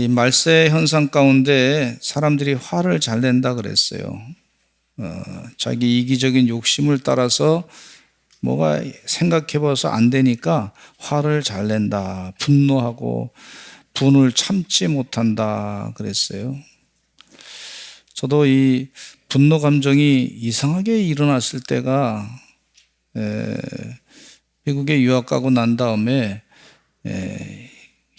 이 말세 현상 가운데 사람들이 화를 잘 낸다 그랬어요. 어, 자기 이기적인 욕심을 따라서 뭐가 생각해봐서 안 되니까 화를 잘 낸다. 분노하고 분을 참지 못한다 그랬어요. 저도 이 분노 감정이 이상하게 일어났을 때가 에, 미국에 유학 가고 난 다음에 에,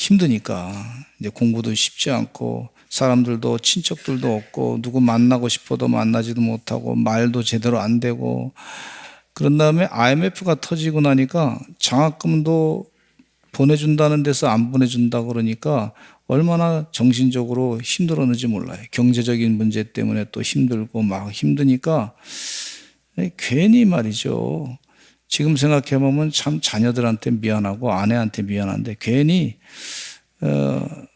힘드니까 이제 공부도 쉽지 않고 사람들도 친척들도 없고 누구 만나고 싶어도 만나지도 못하고 말도 제대로 안 되고 그런 다음에 IMF가 터지고 나니까 장학금도 보내준다는 데서 안 보내준다 그러니까 얼마나 정신적으로 힘들었는지 몰라요. 경제적인 문제 때문에 또 힘들고 막 힘드니까 괜히 말이죠. 지금 생각해 보면 참 자녀들한테 미안하고 아내한테 미안한데 괜히 어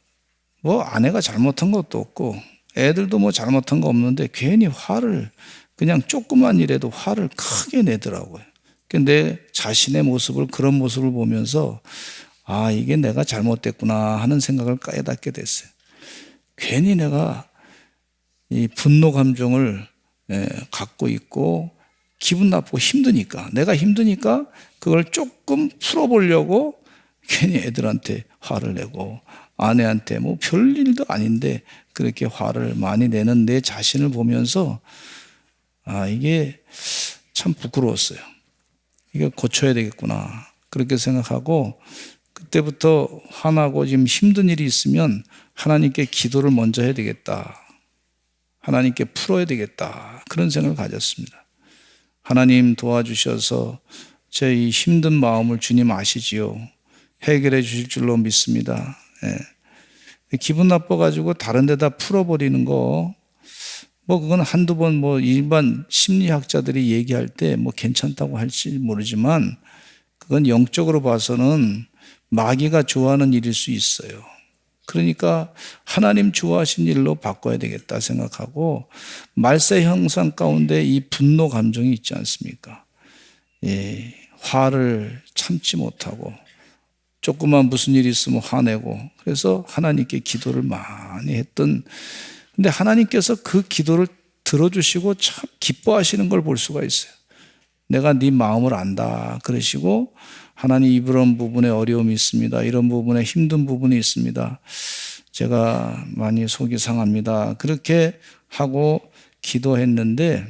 뭐 아내가 잘못한 것도 없고 애들도 뭐 잘못한 거 없는데 괜히 화를 그냥 조그만 일에도 화를 크게 내더라고요. 내 자신의 모습을 그런 모습을 보면서 아 이게 내가 잘못됐구나 하는 생각을 깨닫게 됐어요. 괜히 내가 이 분노 감정을 예, 갖고 있고 기분 나쁘고 힘드니까 내가 힘드니까 그걸 조금 풀어보려고 괜히 애들한테 화를 내고 아내한테 뭐 별일도 아닌데 그렇게 화를 많이 내는 내 자신을 보면서 아 이게 참 부끄러웠어요. 이게 고쳐야 되겠구나 그렇게 생각하고 그때부터 화나고 지금 힘든 일이 있으면 하나님께 기도를 먼저 해야 되겠다. 하나님께 풀어야 되겠다. 그런 생각을 가졌습니다. 하나님 도와주셔서 제 이 힘든 마음을 주님 아시지요. 해결해 주실 줄로 믿습니다. 예. 기분 나빠가지고 다른 데다 풀어버리는 거, 뭐 그건 한두 번 뭐 일반 심리학자들이 얘기할 때 뭐 괜찮다고 할지 모르지만 그건 영적으로 봐서는 마귀가 좋아하는 일일 수 있어요. 그러니까 하나님 좋아하신 일로 바꿔야 되겠다 생각하고 말세 형상 가운데 이 분노 감정이 있지 않습니까? 예, 화를 참지 못하고 조그만 무슨 일이 있으면 화내고 그래서 하나님께 기도를 많이 했던 근데 하나님께서 그 기도를 들어주시고 참 기뻐하시는 걸 볼 수가 있어요. 내가 네 마음을 안다 그러시고 하나님 이런 부분에 어려움이 있습니다. 이런 부분에 힘든 부분이 있습니다. 제가 많이 속이 상합니다. 그렇게 하고 기도했는데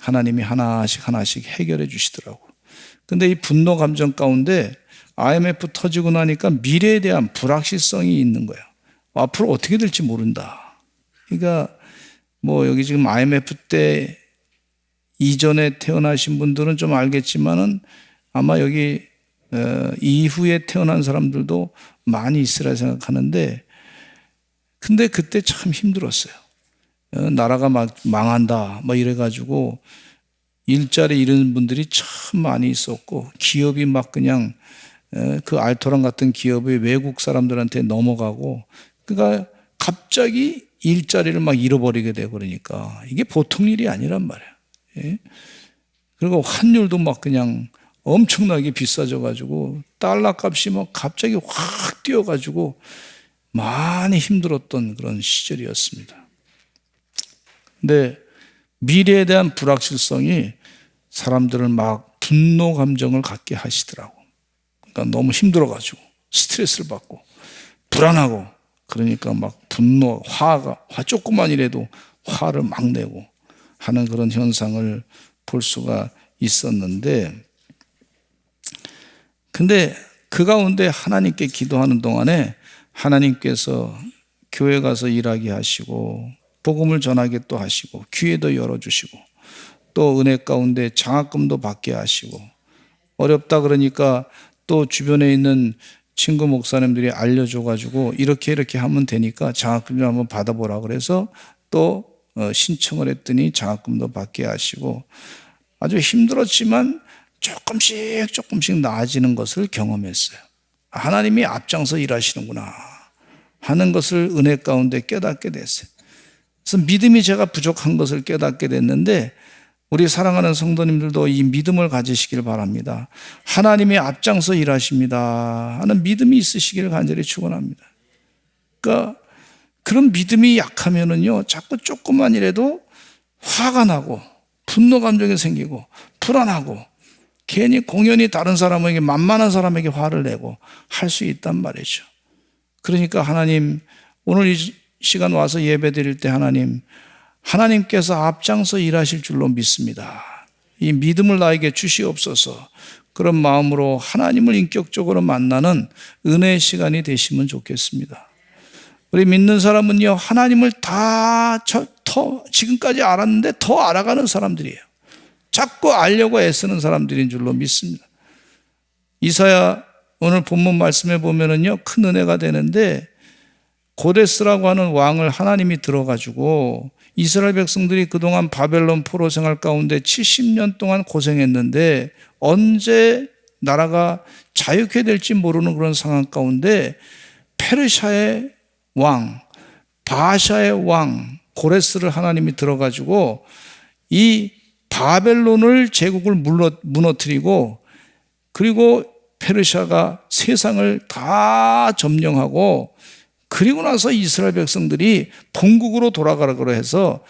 하나님이 하나씩 하나씩 해결해 주시더라고. 근데 이 분노 감정 가운데 IMF 터지고 나니까 미래에 대한 불확실성이 있는 거예요. 앞으로 어떻게 될지 모른다. 그러니까 뭐 여기 지금 IMF 때 이전에 태어나신 분들은 좀 알겠지만은 아마 여기 어, 이후에 태어난 사람들도 많이 있으라 생각하는데 근데 그때 참 힘들었어요. 어, 나라가 막 망한다 뭐 이래가지고 일자리 잃은 분들이 참 많이 있었고 기업이 막 그냥 어, 그 알토란 같은 기업이 외국 사람들한테 넘어가고 그러니까 갑자기 일자리를 막 잃어버리게 되고 그러니까 이게 보통 일이 아니란 말이야. 예? 그리고 환율도 막 그냥 엄청나게 비싸져 가지고 달러 값이 막 갑자기 확 뛰어 가지고 많이 힘들었던 그런 시절이었습니다. 근데 미래에 대한 불확실성이 사람들을 막 분노 감정을 갖게 하시더라고. 그러니까 너무 힘들어 가지고 스트레스를 받고 불안하고 그러니까 막 분노, 화가 화 조금만이라도 화를 막 내고 하는 그런 현상을 볼 수가 있었는데 근데 그 가운데 하나님께 기도하는 동안에 하나님께서 교회 가서 일하게 하시고 복음을 전하게 또 하시고 귀에도 열어주시고 또 은혜 가운데 장학금도 받게 하시고 어렵다 그러니까 또 주변에 있는 친구 목사님들이 알려줘가지고 이렇게 이렇게 하면 되니까 장학금을 한번 받아보라 그래서 또 어, 신청을 했더니 장학금도 받게 하시고 아주 힘들었지만 조금씩 조금씩 나아지는 것을 경험했어요. 하나님이 앞장서 일하시는구나 하는 것을 은혜 가운데 깨닫게 됐어요. 그래서 믿음이 제가 부족한 것을 깨닫게 됐는데 우리 사랑하는 성도님들도 이 믿음을 가지시길 바랍니다. 하나님이 앞장서 일하십니다 하는 믿음이 있으시기를 간절히 축원합니다. 그러니까 그런 믿음이 약하면은요, 자꾸 조금만 이라도 화가 나고, 분노 감정이 생기고, 불안하고, 괜히 공연히 다른 사람에게, 만만한 사람에게 화를 내고 할 수 있단 말이죠. 그러니까 하나님, 오늘 이 시간 와서 예배 드릴 때 하나님, 하나님께서 앞장서 일하실 줄로 믿습니다. 이 믿음을 나에게 주시옵소서. 그런 마음으로 하나님을 인격적으로 만나는 은혜의 시간이 되시면 좋겠습니다. 우리 믿는 사람은요, 하나님을 다, 저, 더, 지금까지 알았는데 더 알아가는 사람들이에요. 자꾸 알려고 애쓰는 사람들인 줄로 믿습니다. 이사야 오늘 본문 말씀에 보면은요, 큰 은혜가 되는데, 고레스라고 하는 왕을 하나님이 들어가지고 이스라엘 백성들이 그동안 바벨론 포로 생활 가운데 70년 동안 고생했는데 언제 나라가 자유케 될지 모르는 그런 상황 가운데 페르샤의 왕, 바샤의 왕, 고레스를 하나님이 들어가지고 이 바벨론을 제국을 무너뜨리고 그리고 페르샤가 세상을 다 점령하고 그리고 나서 이스라엘 백성들이 본국으로 돌아가라고 해서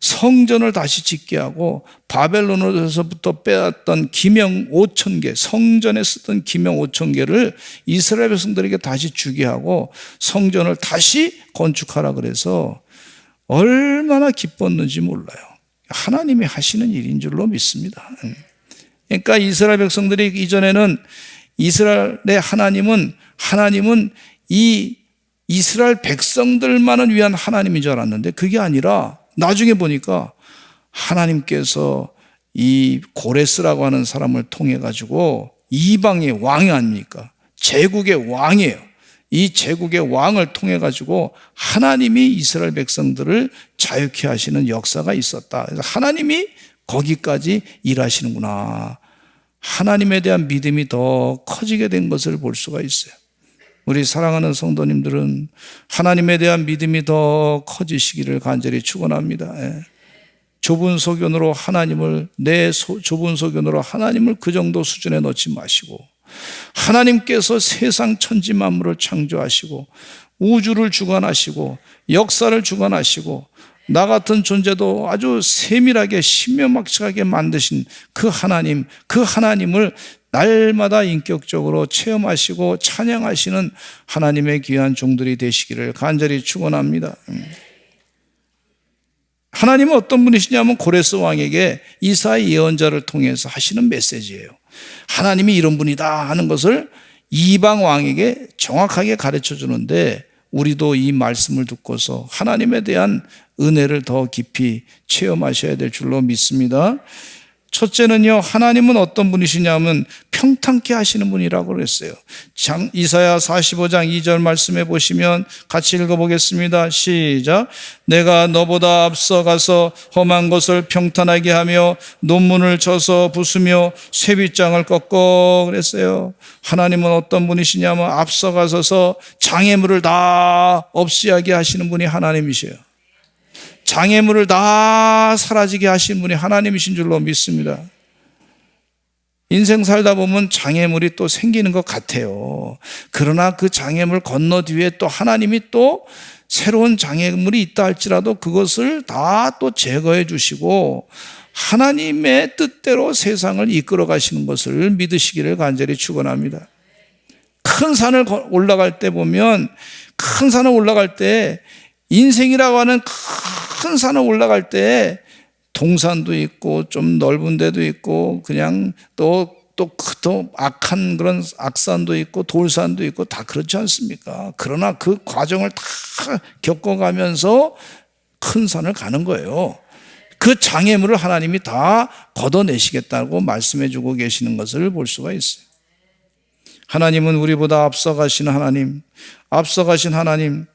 성전을 다시 짓게 하고 바벨론에서부터 빼앗던 기명 5천 개, 성전에 쓰던 기명 5천 개를 이스라엘 백성들에게 다시 주게 하고 성전을 다시 건축하라 그래서 얼마나 기뻤는지 몰라요. 하나님이 하시는 일인 줄로 믿습니다. 그러니까 이스라엘 백성들이 이전에는 이스라엘의 하나님은 하나님은 이 이스라엘 백성들만을 위한 하나님인 줄 알았는데 그게 아니라 나중에 보니까 하나님께서 이 고레스라고 하는 사람을 통해 가지고 이방의 왕이 아닙니까? 제국의 왕이에요. 이 제국의 왕을 통해 가지고 하나님이 이스라엘 백성들을 자유케 하시는 역사가 있었다. 그래서 하나님이 거기까지 일하시는구나. 하나님에 대한 믿음이 더 커지게 된 것을 볼 수가 있어요. 우리 사랑하는 성도님들은 하나님에 대한 믿음이 더 커지시기를 간절히 축원합니다. 예. 좁은 소견으로 하나님을 내 소, 좁은 소견으로 하나님을 그 정도 수준에 넣지 마시고 하나님께서 세상 천지 만물을 창조하시고 우주를 주관하시고 역사를 주관하시고 나 같은 존재도 아주 세밀하게 신명막측하게 만드신 그 하나님, 그 하나님을 날마다 인격적으로 체험하시고 찬양하시는 하나님의 귀한 종들이 되시기를 간절히 축원합니다. 음. 하나님은 어떤 분이시냐면 고레스 왕에게 이사의 예언자를 통해서 하시는 메시지예요. 하나님이 이런 분이다 하는 것을 이방 왕에게 정확하게 가르쳐 주는데 우리도 이 말씀을 듣고서 하나님에 대한 은혜를 더 깊이 체험하셔야 될 줄로 믿습니다. 첫째는요, 하나님은 어떤 분이시냐면 평탄케 하시는 분이라고 그랬어요. 장, 이사야 45장 2절 말씀해 보시면 같이 읽어보겠습니다. 시작. 내가 너보다 앞서가서 험한 것을 평탄하게 하며 논문을 쳐서 부수며 쇠빗장을 꺾어 그랬어요. 하나님은 어떤 분이시냐면 앞서가서서 장애물을 다 없이 하게 하시는 분이 하나님이세요. 장애물을 다 사라지게 하신 분이 하나님이신 줄로 믿습니다. 인생 살다 보면 장애물이 또 생기는 것 같아요. 그러나 그 장애물 건너 뒤에 또 하나님이 또 새로운 장애물이 있다 할지라도 그것을 다 또 제거해 주시고 하나님의 뜻대로 세상을 이끌어 가시는 것을 믿으시기를 간절히 축원합니다. 큰 산을 올라갈 때 보면 큰 산을 올라갈 때 인생이라고 하는 큰 산을 올라갈 때 동산도 있고 좀 넓은 데도 있고 그냥 또 또 또 악한 그런 악산도 있고 돌산도 있고 다 그렇지 않습니까? 그러나 그 과정을 다 겪어가면서 큰 산을 가는 거예요. 그 장애물을 하나님이 다 걷어내시겠다고 말씀해 주고 계시는 것을 볼 수가 있어요. 하나님은 우리보다 앞서가신 하나님, 앞서가신 하나님,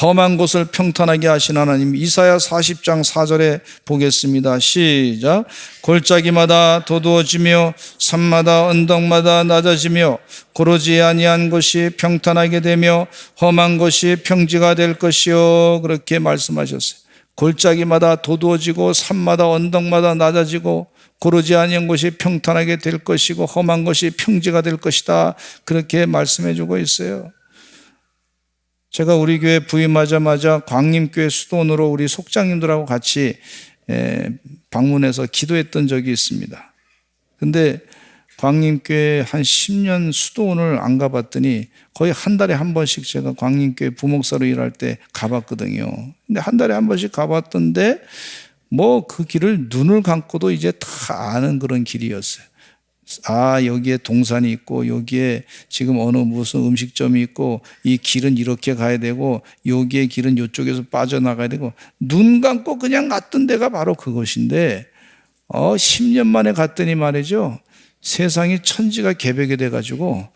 험한 곳을 평탄하게 하신 하나님 이사야 40장 4절에 보겠습니다. 시작. 골짜기마다 도두어지며 산마다 언덕마다 낮아지며 고르지 아니한 것이 평탄하게 되며 험한 것이 평지가 될 것이요 그렇게 말씀하셨어요. 골짜기마다 도두어지고 산마다 언덕마다 낮아지고 고르지 아니한 것이 평탄하게 될 것이고 험한 것이 평지가 될 것이다. 그렇게 말씀해 주고 있어요. 제가 우리 교회 부임하자마자 광림교회 수도원으로 우리 속장님들하고 같이 에, 방문해서 기도했던 적이 있습니다. 근데 광림교회 한 10년 수도원을 안 가봤더니 거의 한 달에 한 번씩 제가 광림교회 부목사로 일할 때 가봤거든요. 근데 한 달에 한 번씩 가봤던데 뭐 그 길을 눈을 감고도 이제 다 아는 그런 길이었어요. 아, 여기에 동산이 있고, 여기에 지금 어느 무슨 음식점이 있고, 이 길은 이렇게 가야 되고, 여기에 길은 이쪽에서 빠져나가야 되고, 눈 감고 그냥 갔던 데가 바로 그것인데, 어, 10년 만에 갔더니 말이죠. 세상이 천지가 개벽이 돼가지고,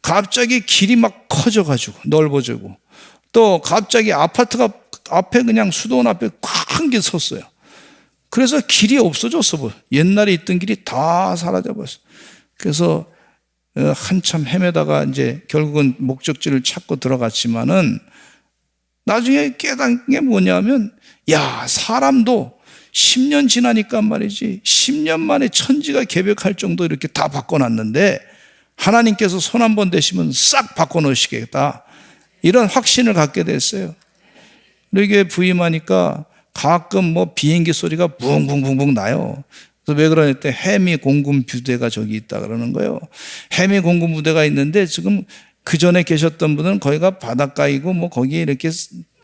갑자기 길이 막 커져가지고, 넓어지고, 또 갑자기 아파트가 앞에 그냥 수도원 앞에 큰게 섰어요. 그래서 길이 없어졌어. 뭐. 옛날에 있던 길이 다 사라져 버렸어. 그래서 어, 한참 헤매다가 이제 결국은 목적지를 찾고 들어갔지만은 나중에 깨달은 게 뭐냐면 야, 사람도 10년 지나니까 말이지 10년 만에 천지가 개벽할 정도 이렇게 다 바꿔놨는데 하나님께서 손 한 번 대시면 싹 바꿔놓으시겠다. 이런 확신을 갖게 됐어요. 이게 부임하니까 가끔 뭐 비행기 소리가 붕붕붕붕 나요. 그래서 왜 그러냐 했더니 해미 공군 부대가 저기 있다 그러는 거예요. 해미 공군 부대가 있는데 지금 그 전에 계셨던 분은 거기가 바닷가이고 뭐 거기에 이렇게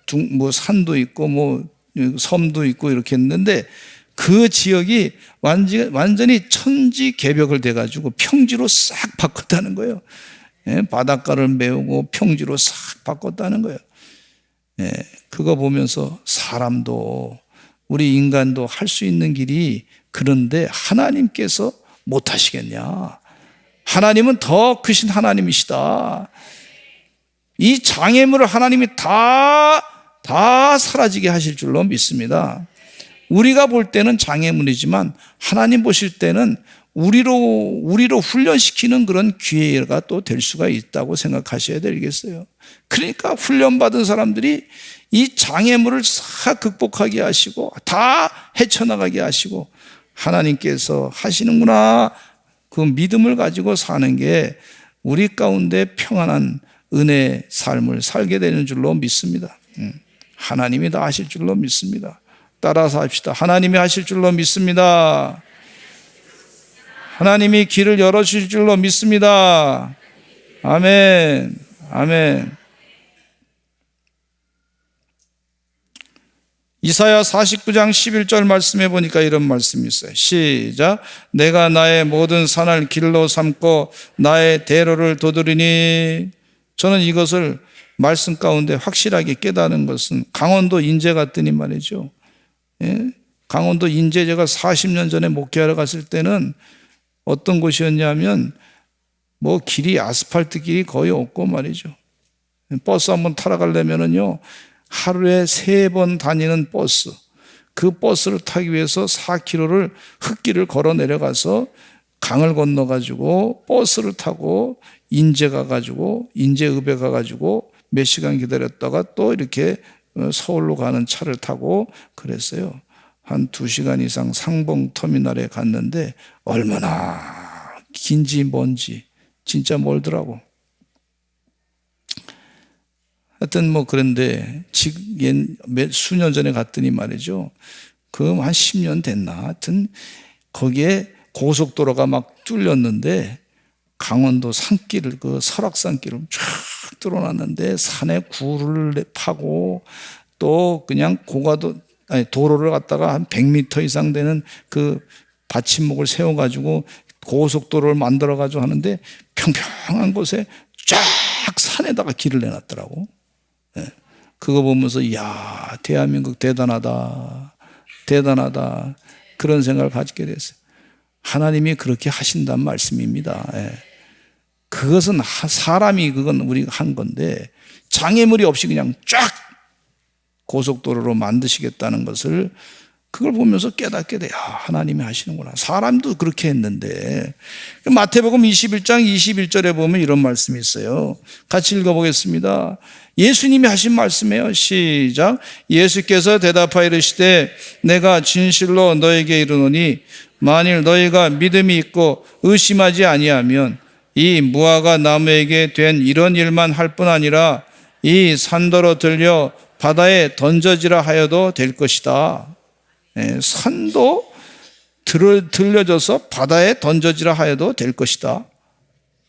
둥, 뭐 산도 있고 뭐 섬도 있고 이렇게 했는데 그 지역이 완전히, 완전히 천지 개벽을 돼가지고 평지로 싹 바꿨다는 거예요. 예, 바닷가를 메우고 평지로 싹 바꿨다는 거예요. 예, 그거 보면서 사람도 우리 인간도 할 수 있는 길이 그런데 하나님께서 못 하시겠냐? 하나님은 더 크신 하나님이시다. 이 장애물을 하나님이 다, 다 사라지게 하실 줄로 믿습니다. 우리가 볼 때는 장애물이지만 하나님 보실 때는 우리로, 우리로 훈련시키는 그런 기회가 또 될 수가 있다고 생각하셔야 되겠어요. 그러니까 훈련받은 사람들이 이 장애물을 싹 극복하게 하시고 다 헤쳐나가게 하시고 하나님께서 하시는구나 그 믿음을 가지고 사는 게 우리 가운데 평안한 은혜 삶을 살게 되는 줄로 믿습니다. 음, 하나님이 다 하실 줄로 믿습니다. 따라서 합시다. 하나님이 하실 줄로 믿습니다. 하나님이 길을 열어주실 줄로 믿습니다. 아멘. 아멘. 이사야 49장 11절 말씀해 보니까 이런 말씀이 있어요. 시작. 내가 나의 모든 산을 길로 삼고 나의 대로를 도드리니 저는 이것을 말씀 가운데 확실하게 깨닫는 것은 강원도 인제 갔더니 말이죠. 예? 강원도 인제 제가 40년 전에 목회하러 갔을 때는 어떤 곳이었냐면 뭐 길이 아스팔트 길이 거의 없고 말이죠. 버스 한번 타러 가려면은요. 하루에 세 번 다니는 버스. 그 버스를 타기 위해서 4km를 흙길을 걸어 내려가서 강을 건너 가지고 버스를 타고 인제 가 가지고 인제읍에 가 가지고 몇 시간 기다렸다가 또 이렇게 서울로 가는 차를 타고 그랬어요. 한 두 시간 이상 상봉 터미널에 갔는데 얼마나 긴지 뭔지 진짜 멀더라고. 하여튼 뭐 그런데 몇 수년 전에 갔더니 말이죠. 그한 10년 됐나. 하여튼 거기에 고속도로가 막 뚫렸는데 강원도 산길을 그 설악산길을 쫙 뚫어놨는데 산에 굴을 파고 또 그냥 고가도 아니 도로를 갖다가 한 100m 이상 되는 그 받침목을 세워가지고 고속도로를 만들어가지고 하는데 평평한 곳에 쫙 산에다가 길을 내놨더라고. 예. 그거 보면서 이야 대한민국 대단하다 대단하다 그런 생각을 가지게 됐어요. 하나님이 그렇게 하신다는 말씀입니다. 예. 그것은 사람이 그건 우리가 한 건데 장애물이 없이 그냥 쫙 고속도로로 만드시겠다는 것을 그걸 보면서 깨닫게 돼요. 아, 하나님이 하시는구나. 사람도 그렇게 했는데. 마태복음 21장 21절에 보면 이런 말씀이 있어요. 같이 읽어보겠습니다. 예수님이 하신 말씀이에요. 시작. 예수께서 대답하여 이르시되 내가 진실로 너에게 이르노니 만일 너희가 믿음이 있고 의심하지 아니하면 이 무화과 나무에게 된 이런 일만 할 뿐 아니라 이 산더러 들려 바다에 던져지라 하여도 될 것이다. 예, 들, 들려져서 바다에 던져지라 하여도 될 것이다.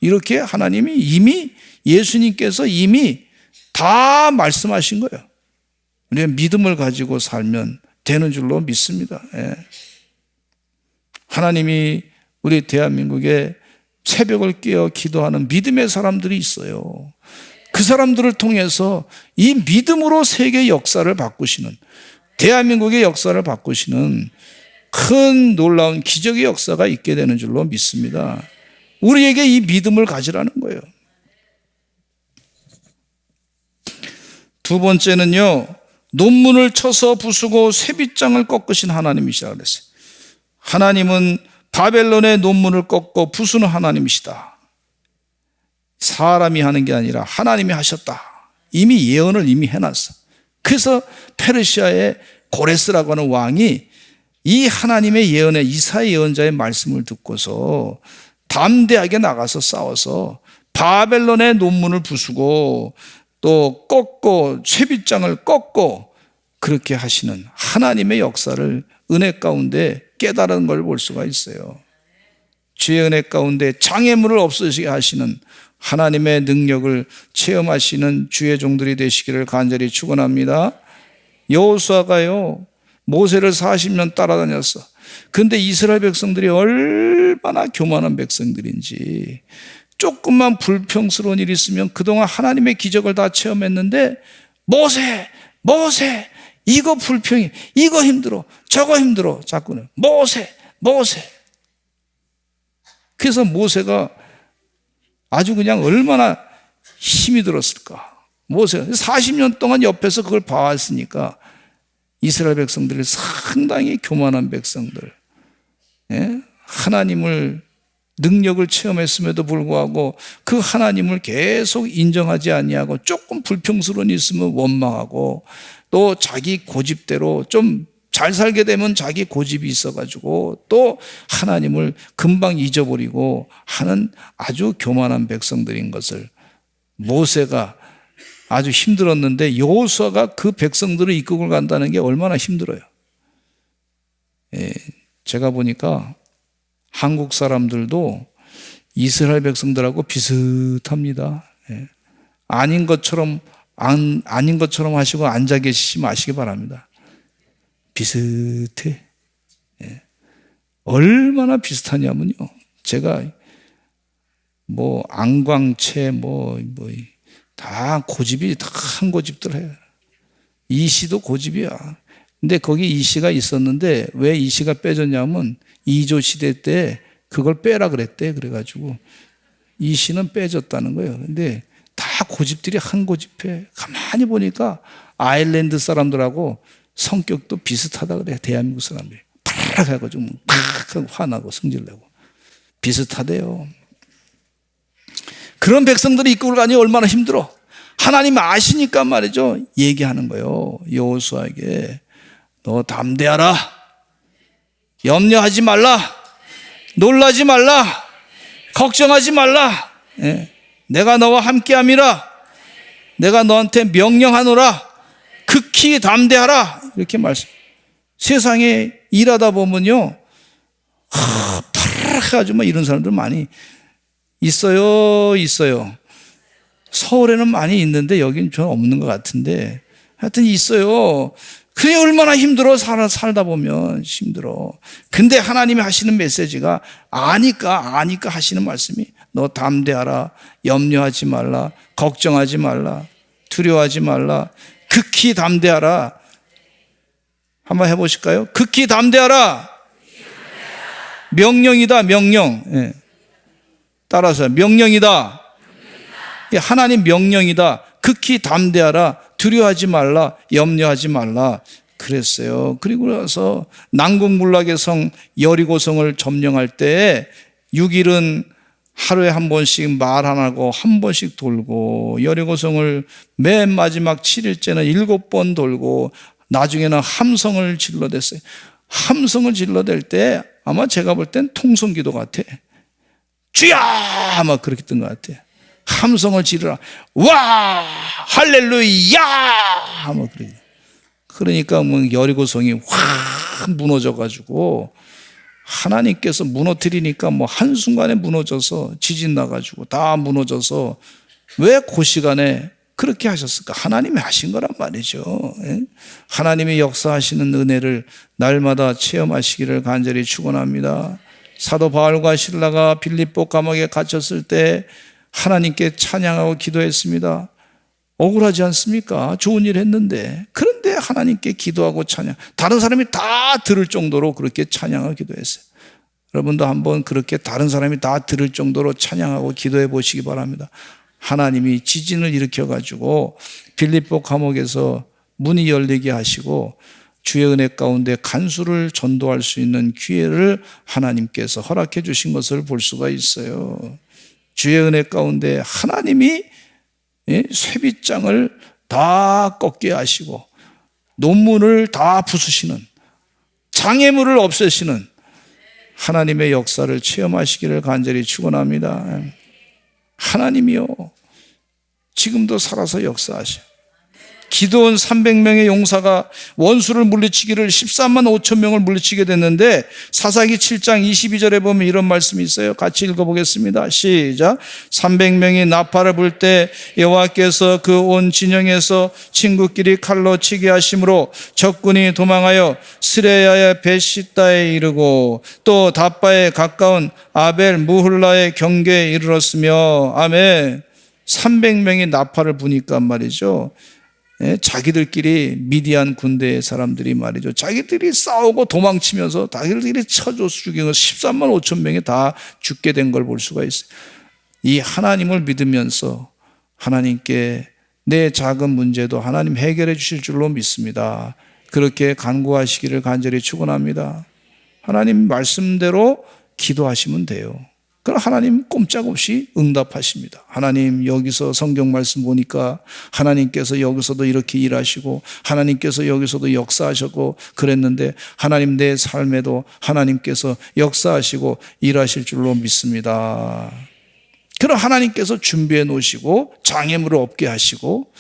이렇게 하나님이 이미 예수님께서 이미 다 말씀하신 거예요. 우리가 믿음을 가지고 살면 되는 줄로 믿습니다. 예. 하나님이 우리 대한민국에 새벽을 깨어 기도하는 믿음의 사람들이 있어요. 그 사람들을 통해서 이 믿음으로 세계 역사를 바꾸시는 대한민국의 역사를 바꾸시는 큰 놀라운 기적의 역사가 있게 되는 줄로 믿습니다. 우리에게 이 믿음을 가지라는 거예요. 두 번째는요, 논문을 쳐서 부수고 쇠빗장을 꺾으신 하나님이시라 그랬어요. 하나님은 바벨론의 논문을 꺾고 부수는 하나님이시다. 사람이 하는 게 아니라 하나님이 하셨다. 이미 예언을 이미 해놨어. 그래서 페르시아의 고레스라고 하는 왕이 이 하나님의 예언의 이사 예언자의 말씀을 듣고서 담대하게 나가서 싸워서 바벨론의 논문을 부수고 또 꺾고 쇠빗장을 꺾고 그렇게 하시는 하나님의 역사를 은혜 가운데 깨달은 걸 볼 수가 있어요. 주의 은혜 가운데 장애물을 없으시게 하시는 하나님의 능력을 체험하시는 주의 종들이 되시기를 간절히 축원합니다. 여호수아가요 모세를 40년 따라다녔어. 근데 이스라엘 백성들이 얼마나 교만한 백성들인지 조금만 불평스러운 일이 있으면 그동안 하나님의 기적을 다 체험했는데 모세, 모세, 이거 불평이, 이거 힘들어, 저거 힘들어, 자꾸는 모세, 모세. 그래서 모세가 아주 그냥 얼마나 힘이 들었을까. 모세가 40년 동안 옆에서 그걸 봐왔으니까 이스라엘 백성들이 상당히 교만한 백성들. 예? 하나님을 능력을 체험했음에도 불구하고 그 하나님을 계속 인정하지 아니하고 조금 불평스러운 일 있으면 원망하고 또 자기 고집대로 좀 잘 살게 되면 자기 고집이 있어가지고 또 하나님을 금방 잊어버리고 하는 아주 교만한 백성들인 것을 모세가 아주 힘들었는데 여호수아가 그 백성들을 이끌고 간다는 게 얼마나 힘들어요. 예, 제가 보니까 한국 사람들도 이스라엘 백성들하고 비슷합니다. 예. 아닌 것처럼 안, 아닌 것처럼 하시고 앉아 계시지 마시기 바랍니다. 비슷해. 예. 얼마나 비슷하냐면요. 제가 뭐 안광채 뭐 뭐 다 고집이 다 한 고집들 해요. 이 씨도 고집이야. 근데 거기 이 씨가 있었는데 왜 이 씨가 빼졌냐면 이조 시대 때 그걸 빼라 그랬대. 그래가지고 이 씨는 빼졌다는 거예요. 근데 다 고집들이 한 고집해. 가만히 보니까 아일랜드 사람들하고 성격도 비슷하다 그래. 대한민국 사람들이. 팍 해가지고 팍 하고 화나고 성질내고. 비슷하대요. 그런 백성들이 이끌고 가니 얼마나 힘들어. 하나님 아시니까 말이죠. 얘기하는 거예요. 여호수아에게 너 담대하라. 염려하지 말라. 놀라지 말라. 걱정하지 말라. 예. 내가 너와 함께함이라. 내가 너한테 명령하노라. 극히 담대하라. 이렇게 말씀. 세상에 일하다 보면요. 하, 파라가지고 이런 사람들 많이 있어요. 있어요. 서울에는 많이 있는데 여기는 전 없는 것 같은데 하여튼 있어요. 그게 얼마나 힘들어 살, 살다 보면 힘들어. 근데 하나님이 하시는 메시지가 아니까 아니까 하시는 말씀이 너 담대하라 염려하지 말라 걱정하지 말라 두려워하지 말라 극히 담대하라 한번 해보실까요? 극히 담대하라 명령이다 명령 예. 따라서 명령이다 하나님 명령이다 극히 담대하라 두려워하지 말라, 염려하지 말라. 그랬어요. 그리고 나서 난공불락의 성 여리고성을 점령할 때 6일은 하루에 한 번씩 말 안 하고 한 번씩 돌고 여리고성을 맨 마지막 7일째는 일곱 번 돌고 나중에는 함성을 질러댔어요. 함성을 질러댈 때 아마 제가 볼 땐 통성기도 같아. 주야! 아마 그렇게 뜬 것 같아. 함성을 지르라. 와! 할렐루야! 하면 그래. 그러니까 뭐 여리고성이 확 무너져 가지고 하나님께서 무너뜨리니까 뭐 한순간에 무너져서 지진 나가지고 다 무너져서 왜 그 시간에 그렇게 하셨을까? 하나님이 하신 거란 말이죠. 예? 하나님이 역사하시는 은혜를 날마다 체험하시기를 간절히 축원합니다. 사도 바울과 신라가 빌립보 감옥에 갇혔을 때 하나님께 찬양하고 기도했습니다. 억울하지 않습니까? 좋은 일 했는데. 그런데 하나님께 기도하고 찬양. 다른 사람이 다 들을 정도로 그렇게 찬양하고 기도했어요. 여러분도 한번 그렇게 다른 사람이 다 들을 정도로 찬양하고 기도해 보시기 바랍니다. 하나님이 지진을 일으켜 가지고 빌립보 감옥에서 문이 열리게 하시고 주의 은혜 가운데 간수를 전도할 수 있는 기회를 하나님께서 허락해 주신 것을 볼 수가 있어요. 주의 은혜 가운데 하나님이 예, 쇠빗장을 다 꺾게 하시고 논문을 다 부수시는 장애물을 없애시는 하나님의 역사를 체험하시기를 간절히 축원합니다. 하나님이요. 지금도 살아서 역사하셔. 기도원 300명의 용사가 원수를 물리치기를 13만 5천 명을 물리치게 됐는데 사사기 7장 22절에 보면 이런 말씀이 있어요. 같이 읽어보겠습니다. 시작. 300명이 나팔을 불 때 여호와께서 그 온 진영에서 친구끼리 칼로 치게 하심으로 적군이 도망하여 스레야의 베시다에 이르고 또 다바에 가까운 아벨 무훌라의 경계에 이르렀으며 아멘. 300명이 나팔을 부니까 말이죠. 예, 자기들끼리 미디안 군대의 사람들이 말이죠. 자기들이 싸우고 도망치면서 자기들끼리 쳐줘 죽이고 13만 5천 명이 다 죽게 된 걸 볼 수가 있어요. 이 하나님을 믿으면서 하나님께 내 작은 문제도 하나님 해결해 주실 줄로 믿습니다. 그렇게 간구하시기를 간절히 축원합니다. 하나님 말씀대로 기도하시면 돼요. 그럼 하나님 꼼짝없이 응답하십니다. 하나님 여기서 성경 말씀 보니까 하나님께서 여기서도 이렇게 일하시고 하나님께서 여기서도 역사하셨고 그랬는데 하나님 내 삶에도 하나님께서 역사하시고 일하실 줄로 믿습니다. 그럼 하나님께서 준비해 놓으시고 장애물을 없게 하시고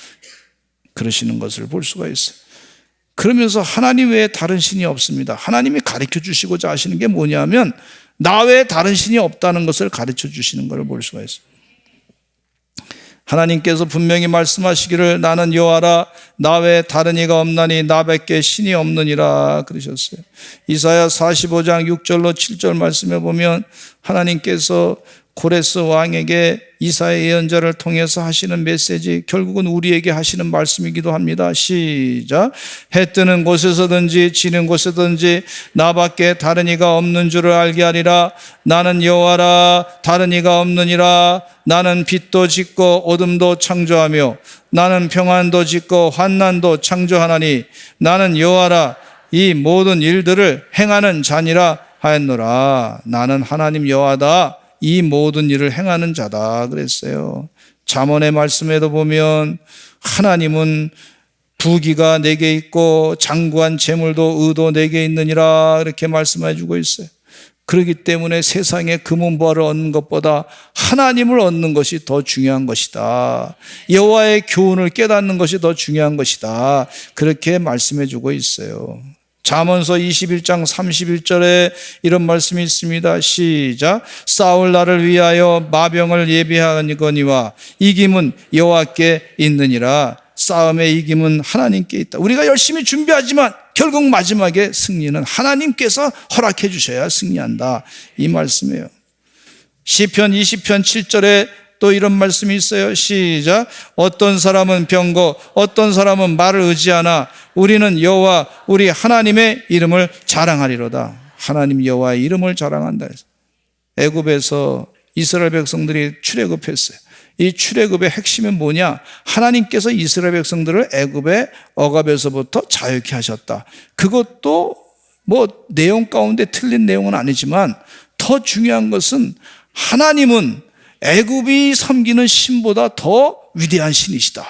그러시는 것을 볼 수가 있어요. 그러면서 하나님 외에 다른 신이 없습니다. 하나님이 가르쳐 주시고자 하시는 게 뭐냐면 나 외에 다른 신이 없다는 것을 가르쳐 주시는 것을 볼 수가 있어요. 하나님께서 분명히 말씀하시기를 나는 여호와라 나 외에 다른 이가 없나니 나밖에 신이 없느니라 그러셨어요. 이사야 45장 6절로 7절 말씀에 보면 하나님께서 고레스 왕에게 이사의 예언자를 통해서 하시는 메시지 결국은 우리에게 하시는 말씀이기도 합니다. 시작. 해 뜨는 곳에서든지 지는 곳에든지 나밖에 다른 이가 없는 줄을 알게 하리라. 나는 여호와라 다른 이가 없느니라. 나는 빛도 짓고 어둠도 창조하며 나는 평안도 짓고 환난도 창조하나니 나는 여호와라 이 모든 일들을 행하는 자니라 하였노라. 나는 하나님 여호와다. 이 모든 일을 행하는 자다 그랬어요. 잠언의 말씀에도 보면 하나님은 부기가 내게 있고 장구한 재물도 의도 내게 있느니라 이렇게 말씀해 주고 있어요. 그렇기 때문에 세상에 금은보화를 얻는 것보다 하나님을 얻는 것이 더 중요한 것이다. 여호와의 교훈을 깨닫는 것이 더 중요한 것이다. 그렇게 말씀해 주고 있어요. 잠언서 21장 31절에 이런 말씀이 있습니다. 시작. 싸울 날을 위하여 마병을 예비하거니와 이김은 여호와께 있느니라. 싸움의 이김은 하나님께 있다. 우리가 열심히 준비하지만 결국 마지막에 승리는 하나님께서 허락해 주셔야 승리한다. 이 말씀이에요. 시편 20편 7절에 또 이런 말씀이 있어요. 시작. 어떤 사람은 병거, 어떤 사람은 말을 의지하나 우리는 여호와 우리 하나님의 이름을 자랑하리로다. 하나님 여호와의 이름을 자랑한다. 애굽에서 이스라엘 백성들이 출애굽했어요. 이 출애굽의 핵심은 뭐냐? 하나님께서 이스라엘 백성들을 애굽의 억압에서부터 자유케 하셨다. 그것도 뭐 내용 가운데 틀린 내용은 아니지만 더 중요한 것은 하나님은 애굽이 섬기는 신보다 더 위대한 신이시다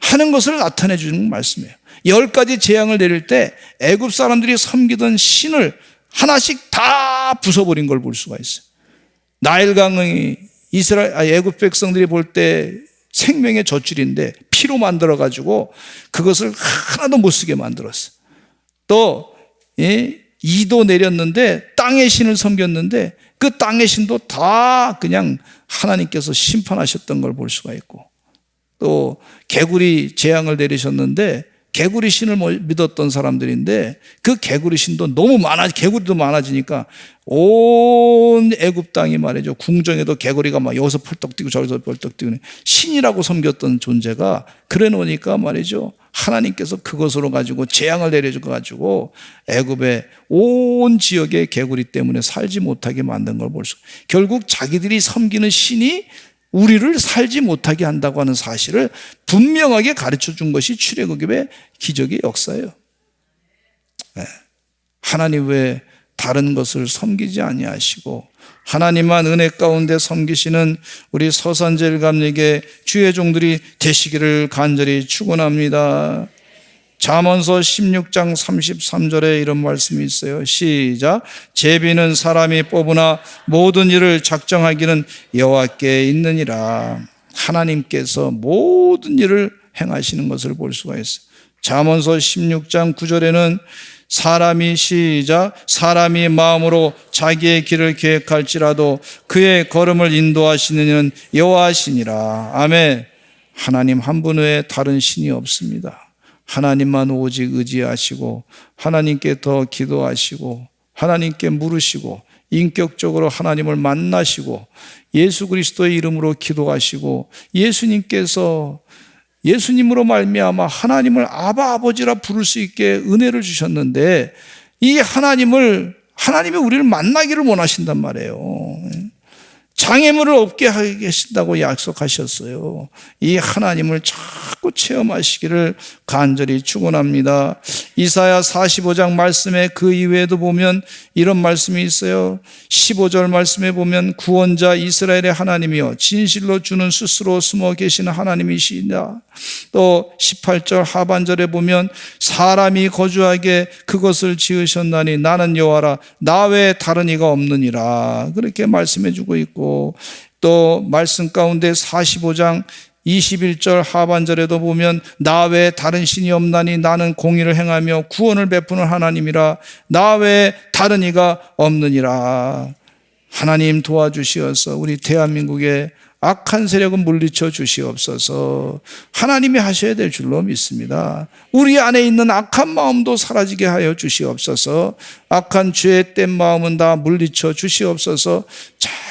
하는 것을 나타내 주는 말씀이에요. 열 가지 재앙을 내릴 때 애굽 사람들이 섬기던 신을 하나씩 다 부숴버린 걸 볼 수가 있어요. 나일강이 이스라엘 아, 애굽 백성들이 볼 때 생명의 젖줄인데 피로 만들어 가지고 그것을 하나도 못 쓰게 만들었어. 또 예, 이도 내렸는데 땅의 신을 섬겼는데 그 땅의 신도 다 그냥 하나님께서 심판하셨던 걸 볼 수가 있고 또 개구리 재앙을 내리셨는데 개구리 신을 뭐 믿었던 사람들인데 그 개구리 신도 너무 많아 개구리도 많아지니까 온 애굽 땅이 말이죠. 궁정에도 개구리가 막 여기서 펄떡 뛰고 저기서 펄떡 뛰고 신이라고 섬겼던 존재가 그래 놓으니까 말이죠 하나님께서 그것으로 가지고 재앙을 내려줘 가지고 애굽의 온 지역의 개구리 때문에 살지 못하게 만든 걸 볼 수. 결국 자기들이 섬기는 신이 우리를 살지 못하게 한다고 하는 사실을 분명하게 가르쳐 준 것이 출애굽의 기적의 역사예요. 네. 하나님 외에 다른 것을 섬기지 아니하시고 하나님만 은혜 가운데 섬기시는 우리 서산젤 감리계 주의 종들이 되시기를 간절히 축원합니다. 잠언서 16장 33절에 이런 말씀이 있어요. 시작. 제비는 사람이 뽑으나 모든 일을 작정하기는 여호와께 있느니라. 하나님께서 모든 일을 행하시는 것을 볼 수가 있어요. 잠언서 16장 9절에는 사람이 시작 사람이 마음으로 자기의 길을 계획할지라도 그의 걸음을 인도하시는 이는 여호와시니라. 아멘. 하나님 한 분 외에 다른 신이 없습니다. 하나님만 오직 의지하시고 하나님께 더 기도하시고 하나님께 물으시고 인격적으로 하나님을 만나시고 예수 그리스도의 이름으로 기도하시고 예수님께서 예수님으로 말미암아 하나님을 아바 아버지라 부를 수 있게 은혜를 주셨는데 이 하나님을 하나님이 우리를 만나기를 원하신단 말이에요. 장애물을 없게 하신다고 약속하셨어요. 이 하나님을 자꾸 체험하시기를 간절히 축원합니다. 이사야 45장 말씀에 그 이외에도 보면 이런 말씀이 있어요. 15절 말씀에 보면 구원자 이스라엘의 하나님이여 진실로 주는 스스로 숨어 계시는 하나님이시다. 또 18절 하반절에 보면 사람이 거주하게 그것을 지으셨나니 나는 여호와라 나 외에 다른 이가 없느니라. 그렇게 말씀해 주고 있고 또 말씀 가운데 45장 21절 하반절에도 보면 나 외에 다른 신이 없나니 나는 공의를 행하며 구원을 베푸는 하나님이라 나 외에 다른 이가 없느니라. 하나님 도와주시어서 우리 대한민국의 악한 세력은 물리쳐 주시옵소서. 하나님이 하셔야 될 줄로 믿습니다. 우리 안에 있는 악한 마음도 사라지게 하여 주시옵소서. 악한 죄의 뗀 마음은 다 물리쳐 주시옵소서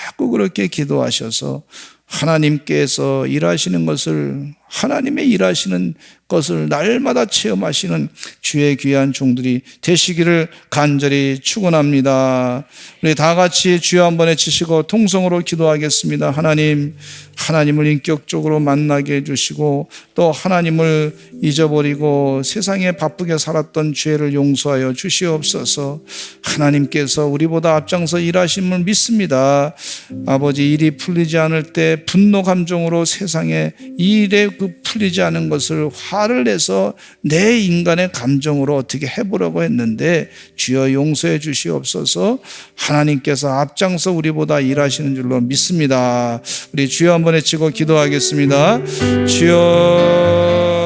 자꾸 그렇게 기도하셔서 하나님께서 일하시는 것을 하나님의 일하시는 것을 날마다 체험하시는 주의 귀한 종들이 되시기를 간절히 축원합니다. 우리 다 같이 주여 한번 외치시고 통성으로 기도하겠습니다. 하나님, 하나님을 인격적으로 만나게 해주시고 또 하나님을 잊어버리고 세상에 바쁘게 살았던 죄를 용서하여 주시옵소서. 하나님께서 우리보다 앞장서 일하심을 믿습니다. 아버지 일이 풀리지 않을 때 분노 감정으로 세상에 일에 그 풀리지 않은 것을 화를 내서 내 인간의 감정으로 어떻게 해보려고 했는데 주여 용서해 주시옵소서 하나님께서 앞장서 우리보다 일하시는 줄로 믿습니다. 우리 주여 한번 외치고 기도하겠습니다. 주여